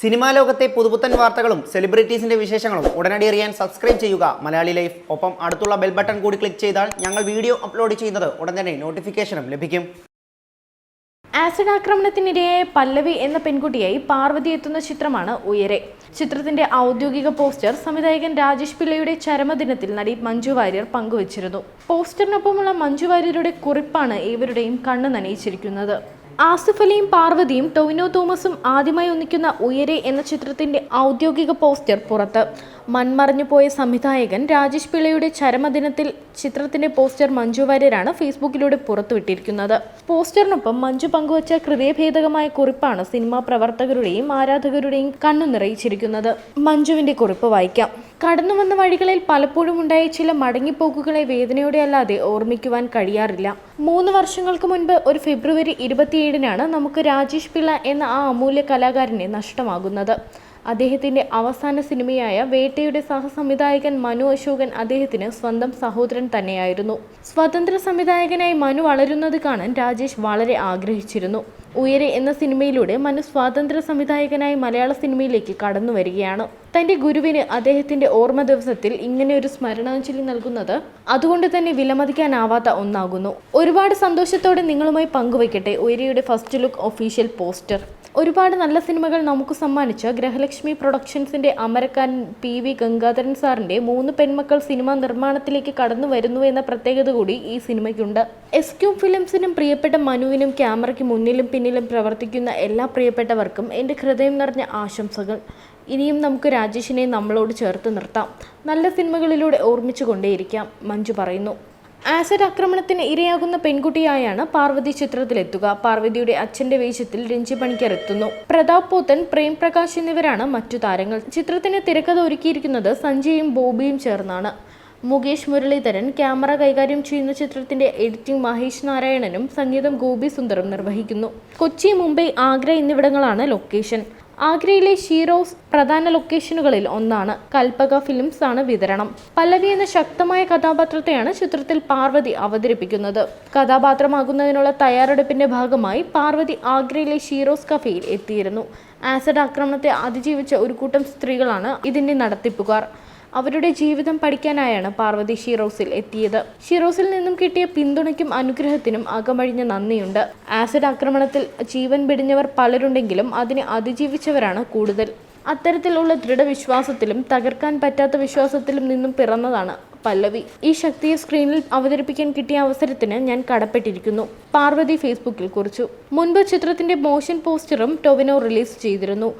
Cinema ലോകത്തെ പുതുപുത്തൻ വാർത്തകളും സെലിബ്രിറ്റീസിന്റെ വിശേഷങ്ങളും ഉടനടി അറിയാൻ സബ്സ്ക്രൈബ് ചെയ്യുക. മലയാളി ലൈഫ്. ഒപ്പം അടുത്തുള്ള ബെൽ ബട്ടൺ കൂടി ക്ലിക്ക് ചെയ്താൽ ഞങ്ങൾ വീഡിയോ അപ്ലോഡ് ചെയ്യുന്നത് ഉടൻ തന്നെ നോട്ടിഫിക്കേഷനും ലഭിക്കും. ആസിഡ് ആക്രമണത്തിനിരയായ പല്ലവി എന്ന പെൺകുട്ടിയായി പാർവതി എത്തുന്ന ചിത്രമാണ് ഉയരെ. ചിത്രത്തിന്റെ ഔദ്യോഗിക പോസ്റ്റർ സംവിധായകൻ രാജേഷ് പിള്ളയുടെ ചരമദിനത്തിൽ നടി മഞ്ജു വാര്യർ പങ്കുവച്ചിരുന്നു. പോസ്റ്ററിനൊപ്പമുള്ള മഞ്ജു വാര്യരുടെ കുറിപ്പാണ് ഇവരുടെയും കണ്ണു നനയിച്ചിരിക്കുന്നത്. ആസിഫ് അലിയും പാർവതിയും ടൊവിനോ തോമസും ആദ്യമായി ഒന്നിക്കുന്ന ഉയരെ എന്ന ചിത്രത്തിന്റെ ഔദ്യോഗിക പോസ്റ്റർ പുറത്ത്. മൺമറഞ്ഞു പോയ സംവിധായകൻ രാജേഷ് പിള്ളയുടെ ചരമദിനത്തിൽ ചിത്രത്തിന്റെ പോസ്റ്റർ മഞ്ജു വാര്യരാണ് ഫേസ്ബുക്കിലൂടെ പുറത്തുവിട്ടിരിക്കുന്നത്. പോസ്റ്ററിനൊപ്പം മഞ്ജു പങ്കുവച്ച ഹൃദയഭേദകമായ കുറിപ്പാണ് സിനിമാ പ്രവർത്തകരുടെയും ആരാധകരുടെയും കണ്ണു നിറയിച്ചിരിക്കുന്നത്. മഞ്ജുവിന്റെ കുറിപ്പ് വായിക്കാം. കടന്നു വന്ന വഴികളിൽ പലപ്പോഴും ഉണ്ടായ ചില മടങ്ങിപ്പോക്കുകളെ വേദനയോടെ അല്ലാതെ ഓർമ്മിക്കുവാൻ കഴിയാറില്ല. മൂന്ന് വർഷങ്ങൾക്ക് മുൻപ് ഒരു ഫെബ്രുവരി ഇരുപത്തിയേഴിനാണ് നമുക്ക് രാജേഷ് പിള്ള എന്ന ആ അമൂല്യ കലാകാരനെ നഷ്ടമാകുന്നത്. അദ്ദേഹത്തിന്റെ അവസാന സിനിമയായ വേട്ടയുടെ സഹസംവിധായകൻ മനു അശോകൻ അദ്ദേഹത്തിന് സ്വന്തം സഹോദരൻ തന്നെയായിരുന്നു. സ്വതന്ത്ര സംവിധായകനായി മനു വളരുന്നത് കാണാൻ രാജേഷ് വളരെ ആഗ്രഹിച്ചിരുന്നു. ഉയരെ എന്ന സിനിമയിലൂടെ മനു സ്വാതന്ത്ര്യ സംവിധായകനായി മലയാള സിനിമയിലേക്ക് കടന്നു വരികയാണ്. തന്റെ ഗുരുവിന് അദ്ദേഹത്തിന്റെ ഓർമ്മ ദിവസത്തിൽ ഇങ്ങനെ ഒരു സ്മരണാഞ്ജലി നൽകുന്നത് അതുകൊണ്ട് തന്നെ വിലമതിക്കാനാവാത്ത ഒന്നാകുന്നു. ഒരുപാട് സന്തോഷത്തോടെ നിങ്ങളുമായി പങ്കുവയ്ക്കട്ടെ ഉയരയുടെ ഫസ്റ്റ് ലുക്ക് ഒഫീഷ്യൽ പോസ്റ്റർ. ഒരുപാട് നല്ല സിനിമകൾ നമുക്ക് സമ്മാനിച്ച ഗ്രഹലക്ഷ്മി പ്രൊഡക്ഷൻസിന്റെ അമരക്കാൻ പി വി ഗംഗാധരൻ സാറിന്റെ മൂന്ന് പെൺമക്കൾ സിനിമ നിർമ്മാണത്തിലേക്ക് കടന്നു വരുന്നു എന്ന പ്രത്യേകത കൂടി ഈ സിനിമയ്ക്കുണ്ട്. എസ് ക്യൂ ഫിലിംസിനും പ്രിയപ്പെട്ട മനുവിനും ക്യാമറയ്ക്ക് മുന്നിലും പിന്നിലും പ്രവർത്തിക്കുന്ന എല്ലാ പ്രിയപ്പെട്ടവർക്കും എന്റെ ഹൃദയം നിറഞ്ഞ ആശംസകൾ. ഇനിയും നമുക്ക് രാജേഷിനെ നമ്മളോട് ചേർത്ത് നിർത്താം. നല്ല സിനിമകളിലൂടെ ഓർമ്മിച്ചു കൊണ്ടേയിരിക്കാം മഞ്ജു പറയുന്നു. ആസിഡ് ആക്രമണത്തിന് ഇരയാകുന്ന പെൺകുട്ടിയായാണ് പാർവതി ചിത്രത്തിലെത്തുക. പാർവതിയുടെ അച്ഛന്റെ വേഷത്തിൽ രഞ്ജി പണിക്കർ എത്തുന്നു. പ്രതാപ് പോത്തൻ പ്രേം പ്രകാശ് എന്നിവരാണ് മറ്റു താരങ്ങൾ. ചിത്രത്തിന് തിരക്കഥ ഒരുക്കിയിരിക്കുന്നത് സഞ്ജയും ബോബിയും ചേർന്നാണ്. മുകേഷ് മുരളീധരൻ ക്യാമറ കൈകാര്യം ചെയ്യുന്ന ചിത്രത്തിന്റെ എഡിറ്റിംഗ് മഹേഷ് നാരായണനും സംഗീതം ഗോപി സുന്ദറും നിർവഹിക്കുന്നു. കൊച്ചി മുംബൈ ആഗ്ര എന്നിവിടങ്ങളാണ് ലൊക്കേഷൻ. ആഗ്രയിലെ ഷീറോസ് പ്രധാന ലൊക്കേഷനുകളിൽ ഒന്നാണ്. കൽപ്പക ഫിലിംസ് ആണ് വിതരണം. പല്ലവി എന്ന ശക്തമായ കഥാപാത്രത്തെയാണ് ചിത്രത്തിൽ പാർവതി അവതരിപ്പിക്കുന്നത്. കഥാപാത്രമാകുന്നതിനുള്ള തയ്യാറെടുപ്പിന്റെ ഭാഗമായി പാർവതി ആഗ്രയിലെ ഷീറോസ് കഫയിൽ എത്തിയിരുന്നു. ആസിഡ് ആക്രമണത്തെ അതിജീവിച്ച ഒരു കൂട്ടം സ്ത്രീകളാണ് ഇതിന്റെ നടത്തിപ്പുകാർ. അവരുടെ ജീവിതം പഠിക്കാനായാണ് പാർവതി ഷിറോസിൽ എത്തിയത്. ഷിറോസിൽ നിന്നും കിട്ടിയ പിന്തുണയ്ക്കും അനുഗ്രഹത്തിനും അകമഴിഞ്ഞ നന്ദിയുണ്ട്. ആസിഡ് ആക്രമണത്തിൽ ജീവൻ പിടിഞ്ഞവർ പലരുണ്ടെങ്കിലും അതിനെ അതിജീവിച്ചവരാണ് കൂടുതൽ. അത്തരത്തിലുള്ള ദൃഢവിശ്വാസത്തിലും തകർക്കാൻ പറ്റാത്ത വിശ്വാസത്തിലും നിന്നും പിറന്നതാണ് പല്ലവി. ഈ ശക്തിയെ സ്ക്രീനിൽ അവതരിപ്പിക്കാൻ കിട്ടിയ അവസരത്തിന് ഞാൻ കടപ്പെട്ടിരിക്കുന്നു. പാർവതി ഫേസ്ബുക്കിൽ കുറിച്ചു. മുൻപ് ചിത്രത്തിന്റെ മോഷൻ പോസ്റ്ററും ടൊവിനോ റിലീസ് ചെയ്തിരുന്നു.